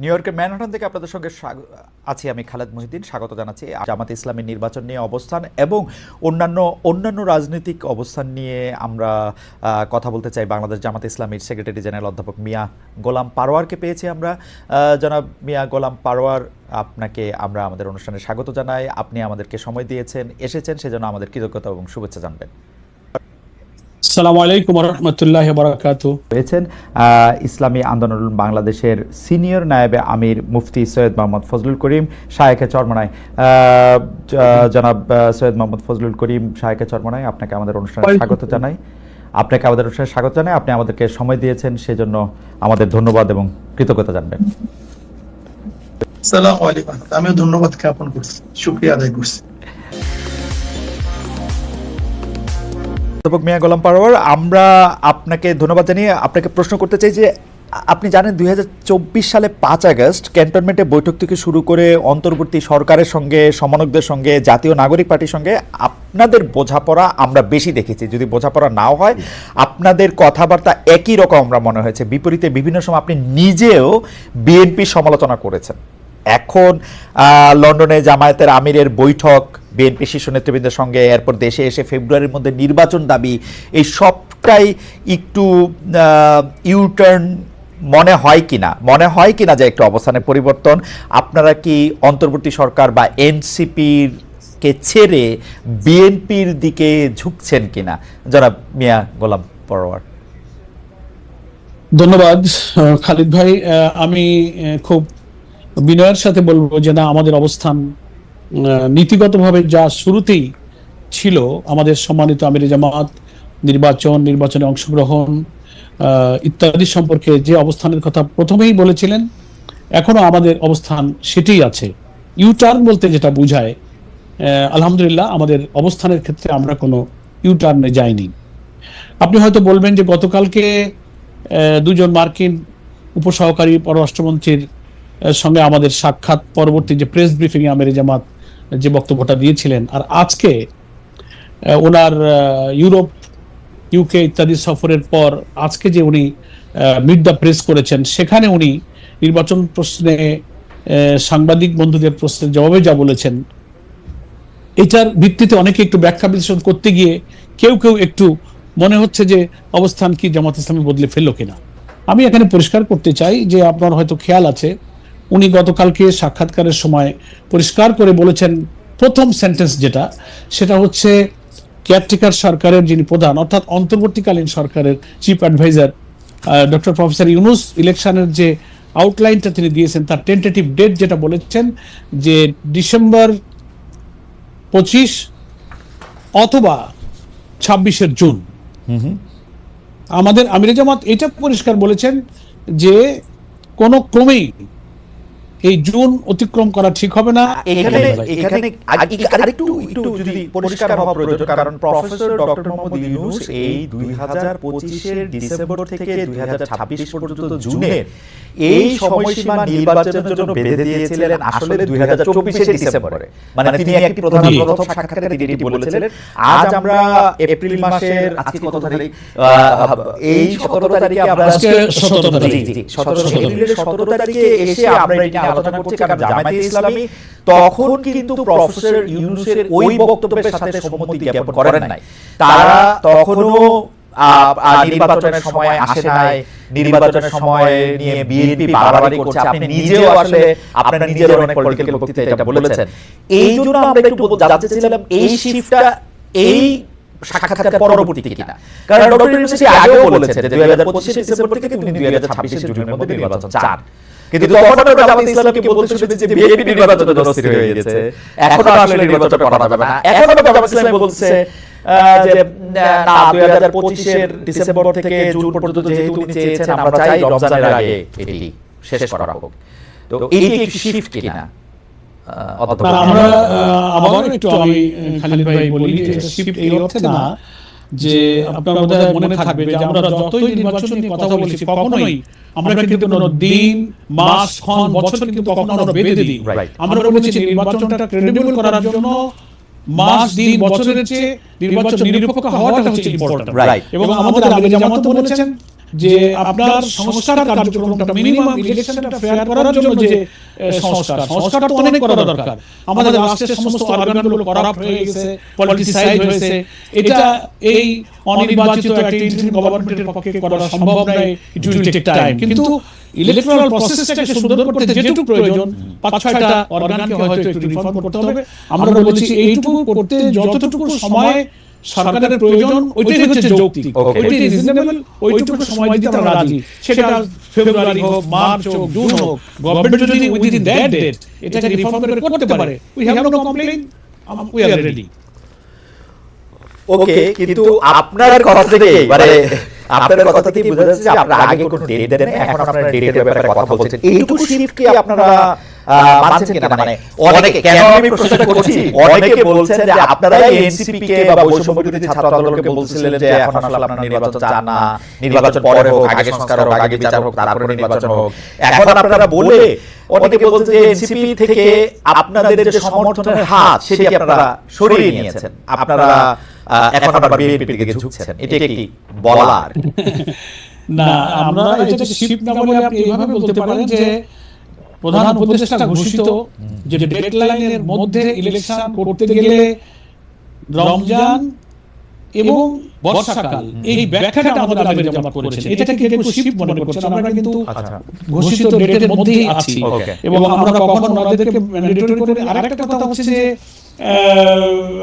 New ইয়র্কের Manhattan থেকে আপনাদের সঙ্গে আছি আমি খালেদ মহিদ্দিন। স্বাগত জানাচ্ছি জামাতে ইসলামের নির্বাচন নিয়ে অবস্থান এবং অন্যান্য অন্যান্য রাজনৈতিক অবস্থান নিয়ে আমরা কথা বলতে চাই বাংলাদেশ জামাতে ইসলামীর সেক্রেটারি জেনারেল অধ্যাপক মিয়া গোলাম পারোয়ারকে পেয়েছি আমরা। জনাব মিয়া গোলাম পারোয়ার, আপনাকে আমরা আমাদের অনুষ্ঠানে স্বাগত জানাই। আপনি আমাদেরকে সময় দিয়েছেন, এসেছেন, সেজন্য আমাদের কৃতজ্ঞতা এবং শুভেচ্ছা জানবেন। সালাম আলাইকুম রহমতুল্লাহ বারাকাতু রয়েছেন ইসলামী আন্দোলন বাংলাদেশের সিনিয়র নায়েবে আমির মুফতি সৈয়দ মোহাম্মদ ফজলুল করিম শায়েখে চরমনায় জনাব সৈয়দ মোহাম্মদ ফজলুল করিম শায়েখে চরমনায় আপনাকে আমাদের অনুষ্ঠানে স্বাগত জানাই। আপনাকে আমাদের অনুষ্ঠানে স্বাগত জানাই। আপনি আমাদেরকে সময় দিয়েছেন সেজন্য আমাদের ধন্যবাদ এবং কৃতজ্ঞতা জানবেন। সালাম আলাইকুম। আমিও ধন্যবাদ জ্ঞাপন করছি। শুক্রিয়া আদায় করছি। অধ্যাপক মিয়া গোলাম পারোয়ার, আমরা আপনাকে ধন্যবাদ জানিয়ে আপনাকে প্রশ্ন করতে চাই যে, আপনি জানেন দুই হাজার চব্বিশ সালে পাঁচ আগস্ট ক্যান্টনমেন্টে বৈঠক থেকে শুরু করে অন্তর্বর্তী সরকারের সঙ্গে, সমানকদের সঙ্গে, জাতীয় নাগরিক পার্টির সঙ্গে আপনাদের বোঝাপড়া আমরা বেশি দেখেছি। যদি বোঝাপড়া নাও হয়, আপনাদের কথাবার্তা একই রকম আমরা মনে হয়েছে। বিপরীতে বিভিন্ন সময় আপনি নিজেও বিএনপির সমালোচনা করেছেন। এখন লন্ডনে জামায়াতের আমিরের বৈঠক, বিএনপি শীর্ষ নেতৃবৃন্দের সঙ্গে এরপর দেশে এসে ফেব্রুয়ারির মধ্যে নির্বাচন দাবি, এই সবটাই একটু ইউটার্ন মনে হয় কিনা? মনে হয় কিনা যে একটু অবস্থানের পরিবর্তন? আপনারা কি অন্তর্বর্তী সরকার বা এনসিপির কে ছেড়ে বিএনপির দিকে ঝুঁকছেন কিনা? যারা মিয়া গোলাম পরোয়ার। ধন্যবাদ খালিদ ভাই। আমি খুব বিনয়ের সাথে বলব যে না, আমাদের অবস্থান নীতিগতভাবে যা শুরুতেই ছিল, আমাদের সম্মানিত আমির জামাত, নির্বাচন, নির্বাচনে অংশগ্রহণ ইত্যাদি সম্পর্কে যে অবস্থানের কথা প্রথমেই বলেছিলেন, এখনও আমাদের অবস্থান সেটাই আছে। ইউটার্ন বলতে যেটা বোঝায় আলহামদুলিল্লাহ, আমাদের অবস্থানের ক্ষেত্রে আমরা কোনো ইউটার্নে যাইনি। আপনি হয়তো বলবেন যে গতকালকে দুজন মার্কিন উপসহকারী পররাষ্ট্রমন্ত্রীর সঙ্গে আমাদের সাক্ষাৎ পরবর্তী যে প্রেস ব্রিফিং এ আমের জামাত যে বক্তব্যটা দিয়েছিলেন, আর আজকে ওনার ইউরোপ ইউকে ইত্যাদি সফরের পর আজকে যে উনি মিট দ্য প্রেস করেছেন, সেখানে উনি নির্বাচন প্রশ্নে সাংবাদিক বন্ধুদের প্রশ্নের জবাবে যা বলেছেন, এটার ভিত্তিতে অনেকে একটু ব্যাখ্যা বিশ্লেষণ করতে গিয়ে কেউ কেউ একটু মনে হচ্ছে যে অবস্থান কি জামাত ইসলামী বদলে ফেলল কিনা। আমি এখানে পরিষ্কার করতে চাই যে আপনার হয়তো খেয়াল আছে উনি গতকালকে সাক্ষাৎকারের সময় পরিষ্কার করে বলেছেন প্রথম সেন্টেন্স যেটা সেটা হচ্ছে কেয়ারটেকার সরকারের যিনি প্রধান অর্থাৎ অন্তর্বর্তীকালীন সরকারের chief adviser doctor professor Yunus ইলেকশনের যে আউটলাইনটা তিনি দিয়েছেন তার টেন্টেটিভ ডেট যেটা বলেছেন যে ডিসেম্বর পঁচিশ অথবা ছাব্বিশের জুন। আমাদের আমির জামাত এটা পরিষ্কার বলেছেন যে কোনো ক্রমেই এই জুন অতিক্রম করা ঠিক হবে না। এখানে এখানে আরেকটু একটু যদি পরিষ্কার হওয়া প্রয়োজন কারণ প্রফেসর ডক্টর মোহাম্মদ ইউনুস এই দুই হাজার পঁচিশের ডিসেম্বর থেকে দুই হাজার ছাব্বিশ পর্যন্ত জুনের এই সময়সীমা নির্বাচনের জন্য বেঁধে দিয়েছিলেন আসলে দুই হাজার চব্বিশের ডিসেম্বরে। মানে তিনি একটি প্রধান প্রথম সাক্ষাৎকারে তিনি এটি বলেছিলেন আজ আমরা এপ্রিল মাসের আজকে কত তারিখ? এই সতেরো তারিখে আমরা আজকে 17 তারিখ। এসে আমরা এটা আলোচনা করছি কারণ জামায়াতে ইসলামী তখন কিন্তু প্রফেসর ইউনুসের ওই বক্তব্যের সাথে সম্মতি জ্ঞাপন করেন নাই। তারা তখনও নির্বাচনের সময় আসে নাই। নির্বাচনের সময় নিয়ে বিএনপি বাড়াবাড়ি করছে। আপনি নিজেও আসলে আপনার নিজের অনেক পলিটিক্যাল বক্তৃতায় এটা বলেছেন। এই জন্য আমরা একটু জানতে চাইছিলাম এই শিফটটা এই সাক্ষাৎকার পরবর্তী কিনা? কারণ ডক্টর ইউনুস আগেও বলেছেন যে 2025 ডিসেম্বর থেকে তিনি 2026 জুনের মধ্যে নির্বাচন চান কিন্তু তখন আমরা জামাত ইসলামকে বলতে শুনেছি যে বিএনপি নির্বাচনে দরস্থির হয়ে গেছে এখন আসলে নির্বাচন করা যাবে না। এখন আমরা জামাত ইসলাম বলছে যে না 2025 এর ডিসেম্বর থেকে জুন পর্যন্ত যেহেতু তিনি চেয়েছেন আমরা চাই রমজানের আগে এটি শেষ করা হোক। তো এটি একটি শিফট কিনা? আমরা আবার একটু আমি খালিদ ভাই বলি শিফট এই অর্থে না যে আপনার বোধহয় মনে থাকবে যে আমরা যতই নির্বাচন নিয়ে কথা বলেছি কখনোই আমরা কিন্তু কোনো দিন মাস ক্ষণ বছর কিন্তু কখনো আমরা বেঁধে দিই। আমরা বলেছি নির্বাচনটা ক্রেডিবল করার জন্য মাস দিন বছরের চেয়ে নির্বাচন নিরপেক্ষ হওয়াটা হচ্ছে ইম্পর্টেন্ট এবং আমাদের আগে যেমন বলেছেন যে আপনার সংস্কার কার্যক্রমটা মিনিমাম ইলেকশনটা ফেয়ার করার জন্য যে সংস্কার সংস্কার তো অনেক করা দরকার। আমাদের রাষ্ট্রের সমস্ত অর্গানগুলো করাপ্ট হয়ে গেছে পলিটিসাইজ হয়েছে। এটা এই অনির্বাচিত একটা গভর্নমেন্টের পক্ষে করা সম্ভব নয়। ইট উইল টেক টাইম কিন্তু ইলেকট্রাল প্রসেসটাকে সুন্দর করতে যেটুকু প্রয়োজন পাঁচ ছয়টা অর্গানকে হয়তো একটু রিফর্ম করতে হবে। আমরা বলছি, এইটুকু করতে যতটুকু সময় সরকারের প্রয়োজন ওইটাই হচ্ছে যৌক্তিক। ওইটাই রিজনেবল ওইটুকু সময় দিতে আমরা রাজি। সেটা ফেব্রুয়ারি হোক মার্চ হোক জুন হোক গভর্নমেন্ট যদি উইদিন দ্যাট ডেট এটাকে রিফর্ম করে করতে পারে। We have no complain we are ready okay কিন্তু আপনার কথা থেকে মানে আপনার কথা থেকে বোঝা যাচ্ছে যে আপনারা আগে কোনো ডেট দেন এখন আপনারা ডেটের ব্যাপারে কথা বলছেন। এইটুকু শিফট কি আপনারা মানছেন কিনা? মানে অনেকে কেন আমি প্রশ্নটা করছি? অনেকে বলছেন যে আপনারা এনসিপি কে বা বৈষম্য বিরোধী ছাত্র আন্দোলনকে বলছিলেন যে এখন আসলে আপনারা নির্বাচন চান না নির্বাচন পরে হোক আগে সংস্কার হোক আগে বিচার হোক তারপরে নির্বাচন হোক। এখন আপনারা বলে অনেকে বলছেন যে এনসিপি থেকে আপনাদের যে সমর্থনের হাত সেটি আপনারা সরিয়ে নিয়েছেন। আপনারা এখন আবার বিএনপির দিকে ঝুঁকছেন। এটি একটি বলার না আমরা এটা শিফট না বলে আপনি এইভাবে বলতে পারেন যে প্রধান উপদেষ্টা ঘোষিত যে ডেডলাইনের মধ্যে ইলেকশন করতে গেলে রমজান এবং বর্ষাকাল এই ব্যাখ্যাটা আমাদের আমির জামাত করেছেন। এটাকে কেউ শিফট মনে করছেন আমরা কিন্তু আচ্ছা। ঘোষিত ডেটের মধ্যেই আছি। এবং আমরা কখনো ওনাদেরকে ম্যান্ডেটরি করে আরেকটা কথা হচ্ছে যে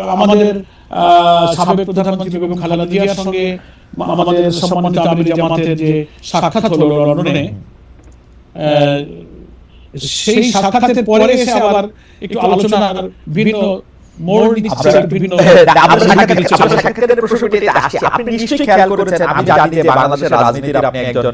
আমাদের আহ, সাবেক প্রধানমন্ত্রী বেগম খালেদা জিয়ার সঙ্গে আমাদের সম্মানিত আমির জামাতের যে সাক্ষাৎ হলো লন্ডনে। আহ, সেই সাক্ষাতের পরে এসে আবার একটু আলোচনা ভিন্ন মোড় নিচ্ছে বিভিন্ন আমরা সাক্ষাৎ- আমরা সাক্ষাৎকারের প্রসঙ্গটিতে আসছি। আপনি নিশ্চয়ই খেয়াল করেছেন, আমি জানি যে বাংলাদেশের রাজনীতির আপনি একজন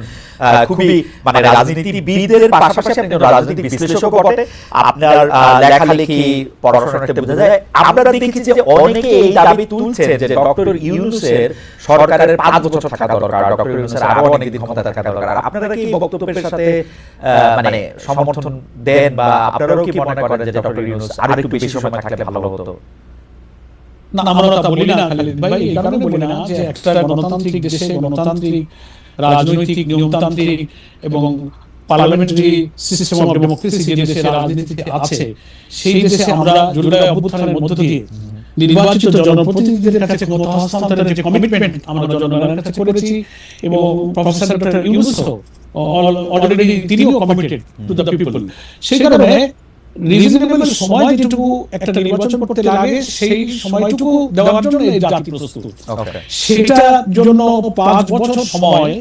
খুবই মানে রাজনীতিবিদদের পাশাপাশি আপনি একজন রাজনৈতিক বিশ্লেষকও বটে। আপনার লেখালেখি পড়াশোনাতে বোঝা যায় আমরা দেখেছি যে অনেকে এই দাবি তুলছেন যে ডক্টর ইউনুসের সরকারের পাঁচ বছর থাকা দরকার। ডক্টর ইউনুসের আরও অনেক দিন ক্ষমতা থাকা দরকার। আপনারা কি বক্তব্যের সাথে মানে সমর্থন দেন বা আপনারাও কি মনে করেন যে ডক্টর ইউনুস আর একটু বেশি সময় থাকলে ভালো হতো না আমরা তা বলি না খালিদ ভাই এই কারণে বলি না যে একটা গণতান্ত্রিক দেশে গণতান্ত্রিক রাজনৈতিক নিয়মতান্ত্রিক এবং পার্লামেন্টারি সিস্টেম অফ ডেমোক্রেসি যে দেশে রাজনীতিতে আছে সেই দেশে আমরা জুলাই অভ্যুত্থানের মধ্য দিয়ে নির্বাচিত জনপ্রতিনিধিদের কাছে ক্ষমতা হস্তান্তরের যে কমিটমেন্ট আমরা জনগণের কাছে করেছি এবং প্রফেসর ডক্টর ইউনুসও অলরেডি তিনিও কমিটেড টু দ্য পিপল সেই কারণে রিজনেবল সময় যেটুকু একটা নির্বাচন করতে লাগে সেই সময়টুকু দেওয়ার জন্য এই জাতি প্রস্তুত. সেটার জন্য পাঁচ বছর সময়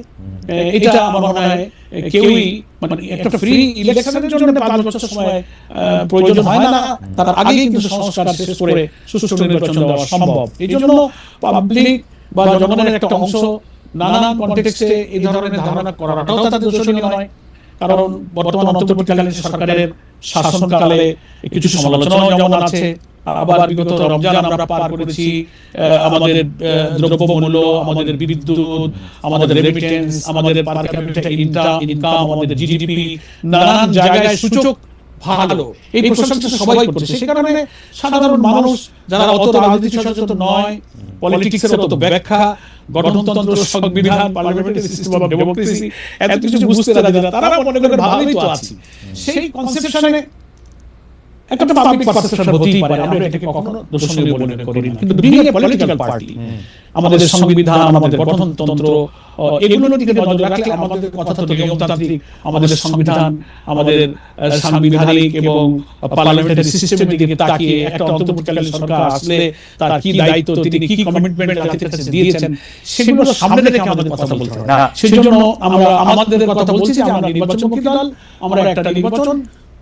এটা আমার মনে হয় কেউই মানে একটা ফ্রি ইলেকশনের জন্য পাঁচ বছর সময় প্রয়োজন হয় না। তার আগেই কিন্তু সংস্কার শেষ করে সুষ্ঠু নির্বাচন দেওয়া সম্ভব। এই জন্য পাবলিক বা জনগণের একটা অংশ নানান কন্টেক্সটে এই ধরনের ধারণা করাটাও তাদের দোষণীয় নয়। কারণ বর্তমান অন্তর্বর্তীকালীন সরকারের শাসনকালে কিছু সমালোচনাও যেমন আছে, আবার বিগত রমজান আমরা পার করেছি আমাদের দ্রব্যমূল্য, আমাদের বিদ্যুৎ, আমাদের রেমিটেন্স আমাদের পার ক্যাপিটা ইনকাম আমাদের জিডিপি নানান জায়গায় সূচক ভালো। এই প্রশংসা সবাই করছে। সে কারণে সাধারণ মানুষ, যারা অত রাজনীতি সচেতন নয় পলিটিক্সের অত ব্যাখ্যা গণতন্ত্র সংবিধান, পার্লামেন্টারি সিস্টেম অফ ডেমোক্রেসি এত কিছু বুঝতে না তারা মনে করে ভালোই তো আছে সেই কনসেপশনে একটা পাবলিক পারসেপশন হতেই পারে আমরা এটাকে কখনো করি না। কিন্তু বিং এ পলিটিক্যাল পার্টি আমাদের সংবিধান আমাদের গঠনতন্ত্র আহ, এগুলোর দিকে নজর রাখলে আমাদের কথা তো নিয়মতান্ত্রিক আমাদের সংবিধান আমাদের সাংবিধানিক এবং পার্লামেন্টারি সিস্টেমের দিকে তাকিয়ে একটা অন্তর্বর্তীকালীন সরকার আসলে তার কি দায়িত্ব তিনি কি কমিটমেন্ট জাতির কাছে দিয়েছেন সেগুলো সামনে রেখে আমাদের কথা বলতে হবে। না। সেই জন্য আমরা আমাদের কথা বলছি যে আমরা নির্বাচনমুখী দল আমরা একটা নির্বাচন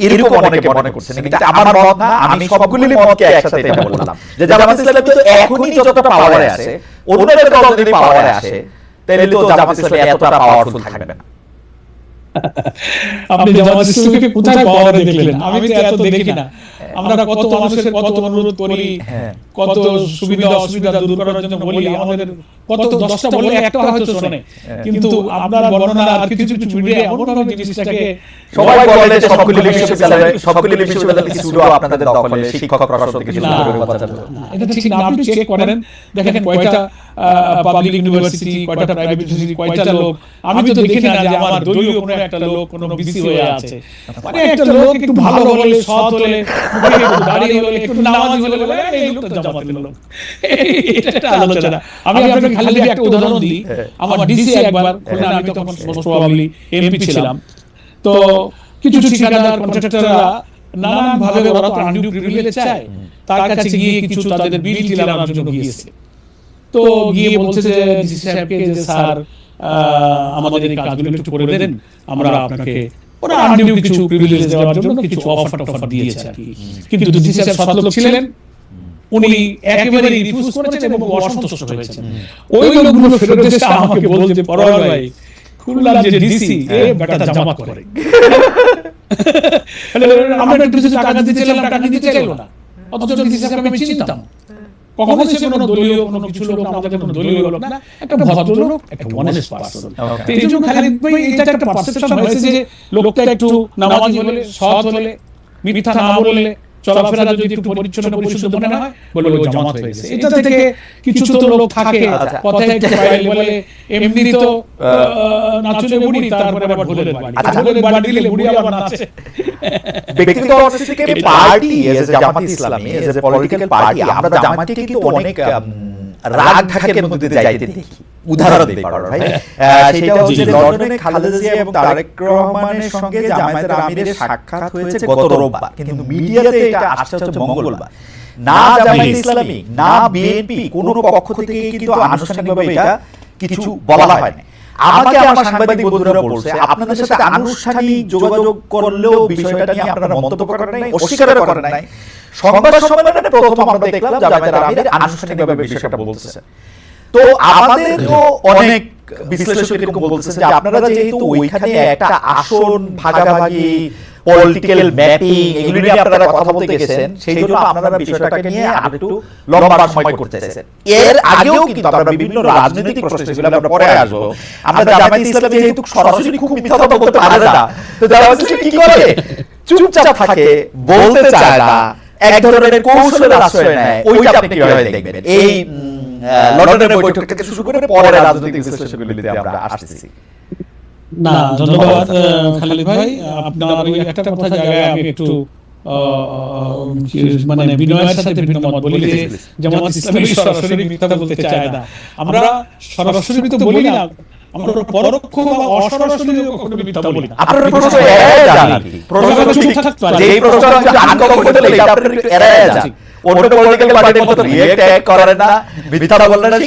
এরকম অনেকে মনে করছেন। কিন্তু আমার মত না আমি সবগুলি মতকে একসাথে এটা বললাম। যে জামাত ইসলামী তো এখনই যতটা পাওয়ারে আসে অন্যদের দল যদি পাওয়ারে আসে তাহলে তো জামাত ইসলামী এতটা পাওয়ারফুল থাকবে না। আপনি জামাত ইসলামকে কোথায় পাওয়ারে দেখলেন? আমি তো এত দেখি না। আমরা কত মানুষের কত অনুরোধ করি হ্যাঁ। কত সুবিধা অসুবিধা দূর করার জন্য বলি আমাদের কত দশটা বলে একটা হয়তো শোনে। কিন্তু আপনার বর্ণনা আর কিছু কিছু মিডিয়া এমন ভাবে জিনিসটাকে সবাই বলে যে সবগুলি বিশ্ববিদ্যালয় সবগুলি বিশ্ববিদ্যালয় শুরু আপনাদের দখলে শিক্ষক প্রশাসন থেকে শুরু করে বাচ্চা না, এটা ঠিক না আপনি চেক করেন। দেখেন কয়টা পাবলিক ইউনিভার্সিটি কয়টা প্রাইভেট ইউনিভার্সিটি কয়টা লোক? আমি তো দেখি না যে আমার দলীয় কোনো একটা লোক কোনো বিসি হয়ে আছে। মানে একটা লোক একটু ভালো হলে সৎ হলে মুখে একটু দাড়ি হলে একটু নামাজি হলে "এই, লোকটা জামাতের লোক। এটা আলোচনা। আমি আপনাকে খালি একটা উদাহরণ দিই। আমার ডিসি একবার খুলনা আমি তখন প্রবাবলি এমপি ছিলাম তো কিছু ঠিকাদার কন্ট্রাক্টররা নানান ভাবে ওরা তো আনডিউ প্রিভিলেজ চায় তার কাছে গিয়ে কিছু তাদের বিল টিল আনার জন্য গিয়েছে তো গিয়ে বলছে যে ডিসি সাহেবকে যে স্যার আমাদের এই কাজগুলো একটু করে দেন আমরা আপনাকে ওরা আনডিউ কিছু প্রিভিলেজ দেওয়ার জন্য কিছু অফার টফার দিয়েছে আর কি। কিন্তু ডিসি সাহেব সৎলোক ছিলেন। উনি একেবারে রিফিউজ করেছেন এবং অসন্তুষ্ট হয়েছেন। ওই লোকগুলো ফেরত এসে আমাকে বলছে পরোয়া ভাই খুলনার যে ডিসি এ বেটা জামাত করে। আমরা একটু কিছু টাকা দিতে চাইলাম টাকা দিতে চাইলো না। অথচ ডিসি সাহেব আমি চিনতাম। কখনো সে কোনো দলীয় কোনো কিছু লোক আমাদের কোনো দলীয় লোক না একটা ভদ্রলোক একটা অনেস্ট পার্সন এই জন্য খালিদ ভাই এটা একটা পারসেপশন হয়েছে যে লোকটা একটু নামাজি হলে সৎ হলে মিথ্যা না বললে চলাফেরা যদি একটু পরিচ্ছন্ন পরিশুদ্ধ মনে হয় বলে ও জামাত হয়ে গেছে। এটা থেকে কিছু তো লোক থাকে। আচ্ছা। পথে একটু বাইরে বলে এমনি তো নাচলে বুড়ি তারপরে আবার ঢোলের বাড়ি। আচ্ছা। ঢোলের বাড়ি দিলে বুড়ি আবার নাচে। ব্যক্তিগত অর্থ থেকে party as a Jamaat Islami as a political party আমরা জামাতকে কিন্তু অনেক রাগ ঢাকের মধ্যে যাইতে দেখি। উদাহরণ দিই পারো ভাই সেটা হচ্ছে লন্ডনে খালেদা জিয়া এবং তারেক রহমানের সঙ্গে জামায়াতের আমিরের সাক্ষাৎ হয়েছে গত রোববার। কিন্তু মিডিয়াতে এটা আসছে হচ্ছে মঙ্গলবার। না জামায়াত ইসলামী না বিএনপি কোনো পক্ষ থেকে কিন্তু আনুষ্ঠানিকভাবে এটা কিছু বলা হয়নি। আমাকে আমার সাংবাদিক বন্ধুরা বলছে আপনাদের সাথে আনুষ্ঠানিক যোগাযোগ করলেও বিষয়টা নিয়ে আপনারা মন্তব্য করেন নাই অস্বীকার করেন নাই। সংবাদ সম্মেলনে প্রথম আমরা দেখলাম জামায়াতের আমির আনুষ্ঠানিকভাবে বিষয়টা বলতেছে তো আমাদের তো অনেক বিশ্লেষক এরকম যে আপনারা যেহেতু ওইখানে একটা আসন ভাগাভাগি পলিটিক্যাল ম্যাপিং এগুলো নিয়ে আপনারা কথা বলতে গেছেন সেই জন্য আপনারা বিষয়টাকে নিয়ে আরেকটু লম্বা সময় করতে চাইছেন। এর আগেও কিন্তু আমরা বিভিন্ন রাজনৈতিক প্রশ্ন আমরা পরে আসব। আমরা জামায়াত ইসলামী যেহেতু সরাসরি খুব মিথ্যা কথা বলতে পারে না। তো জামায়াত ইসলামী কি করে? চুপচাপ থাকে বলতে চায় না। এক ধরনের কৌশলের আশ্রয় নেয় ওইটা আপনি কীভাবে দেখবেন এই লন্ডনের বৈঠক থেকে শুরু করে পরে রাজনৈতিক বিশ্লেষণগুলিতে আমরা আসতেছি না ধন্যবাদ খালিদ ভাই। আপনার ওই একটা কথা জায়গায় আমি একটু মানে বিনয়ের সাথে ভিন্ন মত বলি যে জামাত ইসলামী সরাসরি মিথ্যা বলতে চায় না। আমরা সরাসরি তো বলি না। আমরা পরোক্ষ বা অসরাসরি কখনো মিথ্যা বলি না। আপনার প্রশ্ন এড়ায় যান। প্রশ্ন চুপ থাকতে পারে। যেই প্রশ্ন হচ্ছে আনকমফোর্টেবল এটা আপনার এড়ায় যান। অন্য পলিটিক্যাল পার্টির মতো রিয়েক্ট করে না মিথ্যা বললেন না